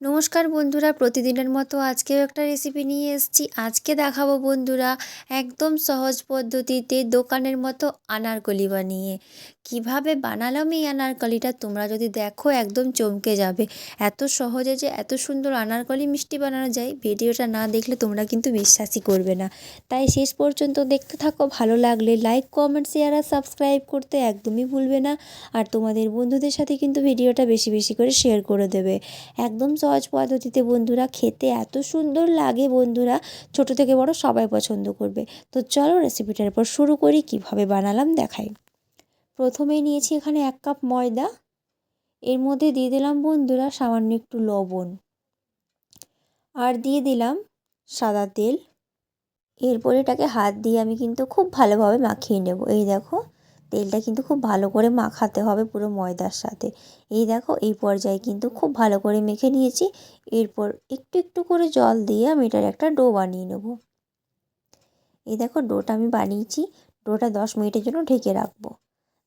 নমস্কার বন্ধুরা, প্রতিদিনের মতো আজকেও একটা রেসিপি নিয়ে এসেছি। আজকে দেখাবো বন্ধুরা একদম সহজ পদ্ধতিতে দোকানের মতো আনারকলি বানিয়ে। কীভাবে বানালাম এই আনারকলিটা তোমরা যদি দেখো একদম চমকে যাবে। এত সহজে যে এত সুন্দর আনারকলি মিষ্টি বানানো যায়, ভিডিওটা না দেখলে তোমরা কিন্তু বিশ্বাসই করবে না। তাই শেষ পর্যন্ত দেখতে থাকো, ভালো লাগলে লাইক কমেন্ট শেয়ার আর সাবস্ক্রাইব করতে একদমই ভুলবে না। আর তোমাদের বন্ধুদের সাথে কিন্তু ভিডিওটা বেশি বেশি করে শেয়ার করে দেবে। একদম সহজ পদ্ধতিতে বন্ধুরা খেতে এত সুন্দর লাগে বন্ধুরা। ছোট থেকে বড় সবাই পছন্দ করবে। তো চলো রেসিপিটার পর শুরু করি, কীভাবে বানালাম দেখাই। প্রথমেই নিয়েছি এখানে এক কাপ ময়দা। এর মধ্যে দিয়ে দিলাম বন্ধুরা সামান্য একটু লবণ। আর দিয়ে দিলাম সাদা তেল। এরপর এটাকে হাত দিয়ে আমি কিন্তু খুব ভালোভাবে মাখিয়ে নেব। এই দেখো তেলটা কিন্তু খুব ভালো করে মাখাতে হবে পুরো ময়দার সাথে। এই দেখো, এই পর্যায়ে কিন্তু খুব ভালো করে মেখে নিয়েছি। এরপর একটু একটু করে জল দিয়ে আমি এটার একটা ডো বানিয়ে নেব। এই দেখো, ডোটা আমি বানিয়েছি। ডোটা দশ মিনিটের জন্য ঢেকে রাখব।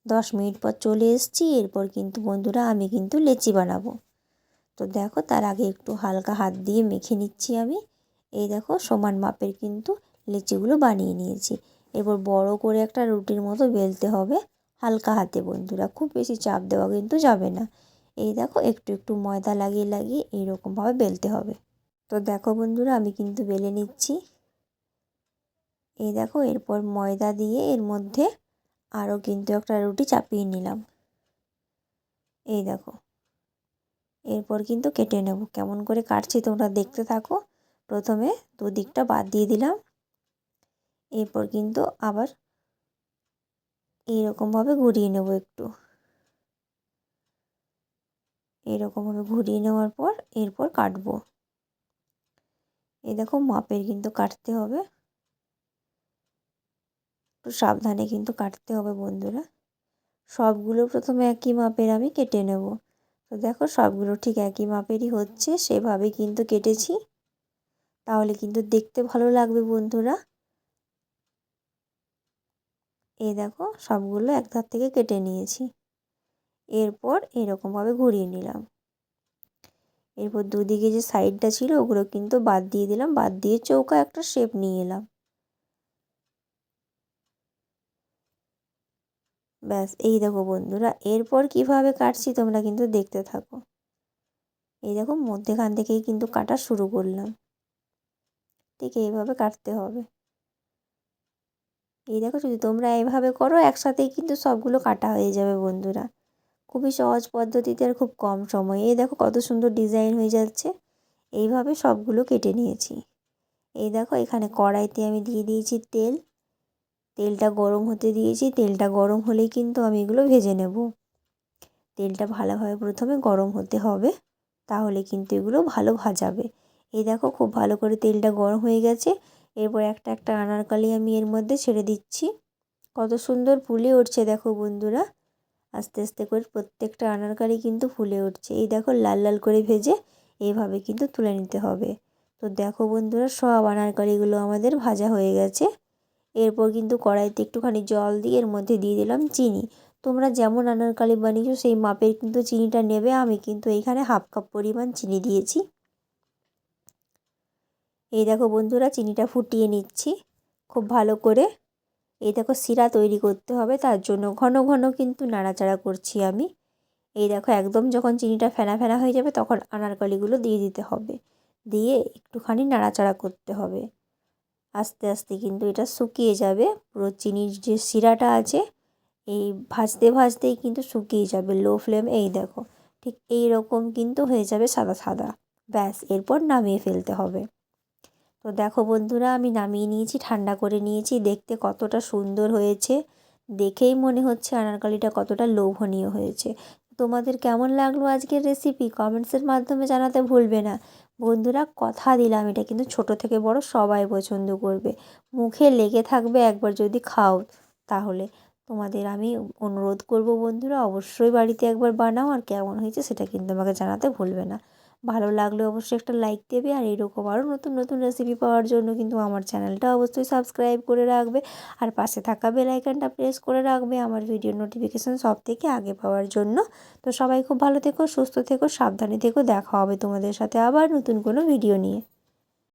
দশ মিনিট পর চলে এসেছি। এরপর কিন্তু বন্ধুরা আমি কিন্তু লেচি বানাবো। তো দেখো, তার আগে একটু হালকা হাত দিয়ে মেখে নিচ্ছি আমি। এই দেখো, সমান মাপের কিন্তু লেচিগুলো বানিয়ে নিয়েছি। এরপর বড় করে একটা রুটির মতো বেলতে হবে হালকা হাতে বন্ধুরা, খুব বেশি চাপ দেওয়া কিন্তু যাবে না। এই দেখো একটু একটু ময়দা লাগিয়ে লাগিয়ে এইরকমভাবে বেলতে হবে। তো দেখো বন্ধুরা, আমি কিন্তু বেলে নিচ্ছি। এই দেখো, এরপর ময়দা দিয়ে এর মধ্যে আরও কিন্তু একটা রুটি চাপিয়ে নিলাম। এই দেখো, এরপর কিন্তু কেটে নেব। কেমন করে কাটছি তোমরা দেখতে থাকো। প্রথমে দুদিকটা বাদ দিয়ে দিলাম। এরপর কিন্তু আবার এইরকমভাবে ঘুরিয়ে নেব একটু। এরকমভাবে ঘুরিয়ে নেওয়ার পর এরপর কাটবো। এই দেখো মাপের কিন্তু কাটতে হবে। একটু সাবধানে কিন্তু কাটতে হবে বন্ধুরা। সবগুলো প্রথমে একই মাপের আমি কেটে নেব। তো দেখো সবগুলো ঠিক একই মাপেরই হচ্ছে, সেভাবে কিন্তু কেটেছি। তাহলে কিন্তু দেখতে ভালো লাগবে বন্ধুরা। এই দেখো সবগুলো এক ধার থেকে কেটে নিয়েছি। এরপর এরকমভাবে ঘুরিয়ে নিলাম। এরপর দুদিকে যে সাইডটা ছিল ওগুলো কিন্তু বাদ দিয়ে দিলাম, বাদ দিয়ে চৌকা একটা শেপ নিয়ে এলাম। ব্যাস, এই দেখো বন্ধুরা, এরপর কীভাবে কাটছি তোমরা কিন্তু দেখতে থাকো। এই দেখো মধ্যেখান থেকেই কিন্তু কাটা শুরু করলাম। ঠিক এইভাবে কাটতে হবে। দেখো যদি তোমরা এইভাবে করো, একসাথেই কিন্তু সবগুলো কাটা হয়ে যাবে বন্ধুরা। খুবই সহজ পদ্ধতিতে আর খুব কম সময়ে। এই দেখো কত সুন্দর ডিজাইন হয়ে যাচ্ছে। এইভাবে সবগুলো কেটে নিয়েছি। এই দেখো এখানে কড়াইতে আমি দিয়ে দিয়েছি তেল। তেলটা গরম হতে দিয়েছি। তেলটা গরম হলেই কিন্তু আমি এগুলো ভেজে নেব। তেলটা ভালোভাবে প্রথমে গরম হতে হবে, তাহলে কিন্তু এগুলো ভালো ভাজাবে। এই দেখো খুব ভালো করে তেলটা গরম হয়ে গেছে। এরপর একটা একটা আনারকালি আমি এর মধ্যে ছেড়ে দিচ্ছি। কত সুন্দর ফুলে উঠছে দেখো বন্ধুরা। আস্তে আস্তে করে প্রত্যেকটা আনারকালি কিন্তু ফুলে উঠছে। এই দেখো লাল লাল করে ভেজে এইভাবে কিন্তু তুলে নিতে হবে। তো দেখো বন্ধুরা, সব আনারকালিগুলো আমাদের ভাজা হয়ে গেছে। এরপর কিন্তু কড়াইতে একটুখানি জল দিয়ে এর মধ্যে দিয়ে দিলাম চিনি। তোমরা যেমন আনারকালি বানিয়েছো, সেই মাপের কিন্তু চিনিটা নেবে। আমি কিন্তু এইখানে হাফ কাপ পরিমাণ চিনি দিয়েছি। এই দেখো বন্ধুরা, চিনিটা ফুটিয়ে নিচ্ছি খুব ভালো করে। এই দেখো শিরা তৈরি করতে হবে, তার জন্য ঘন ঘন কিন্তু নাড়াচাড়া করছি আমি। এই দেখো একদম যখন চিনিটা ফেনা ফেনা হয়ে যাবে, তখন আনারকলিগুলো দিয়ে দিতে হবে। দিয়ে একটুখানি নাড়াচাড়া করতে হবে। আস্তে আস্তে কিন্তু এটা শুকিয়ে যাবে, পুরো চিনির যে শিরাটা আছে, এই ভাজতে ভাজতেই কিন্তু শুকিয়ে যাবে লো ফ্লেম এই দেখো, ঠিক এই রকম কিন্তু হয়ে যাবে সাদা সাদা। ব্যাস, এরপর নামিয়ে ফেলতে হবে। তো দেখো বন্ধুরা, আমি নামিয়ে নিয়েছি, ঠান্ডা করে নিয়েছি। দেখতে কতটা সুন্দর হয়েছে। দেখেই মনে হচ্ছে আনারকালিটা কতটা লোভনীয় হয়েছে। তোমাদের কেমন লাগল আজকের রেসিপি কমেন্টসের মাধ্যমে জানাতে ভুলবে না। বন্ধুরা, কথা দিলাম, এটা কিন্তু ছোট থেকে বড় সবাই পছন্দ করবে। মুখে লেগে থাকবে, একবার যদি খাও তাহলে। তোমাদের আমি অনুরোধ করব বন্ধুরা, অবশ্যই বাড়িতে একবার বানাও, আর কেমন হয়েছে সেটা কিন্তু আমাকে জানাতে ভুলবে না। ভালো লাগলে অবশ্যই একটা লাইক দেবে আর এরকম আরও নতুন নতুন রেসিপি পাওয়ার জন্য কিন্তু আমার চ্যানেলটা অবশ্যই সাবস্ক্রাইব করে রাখবে। আর পাশে থাকা বেলাইকানটা প্রেস করে রাখবে আমার ভিডিও নোটিফিকেশান সব থেকে আগে পাওয়ার জন্য। তো সবাই খুব ভালো থেকো, সুস্থ থেকো, সাবধানে থেকো। দেখা হবে তোমাদের সাথে আবার নতুন কোনো ভিডিও নিয়ে।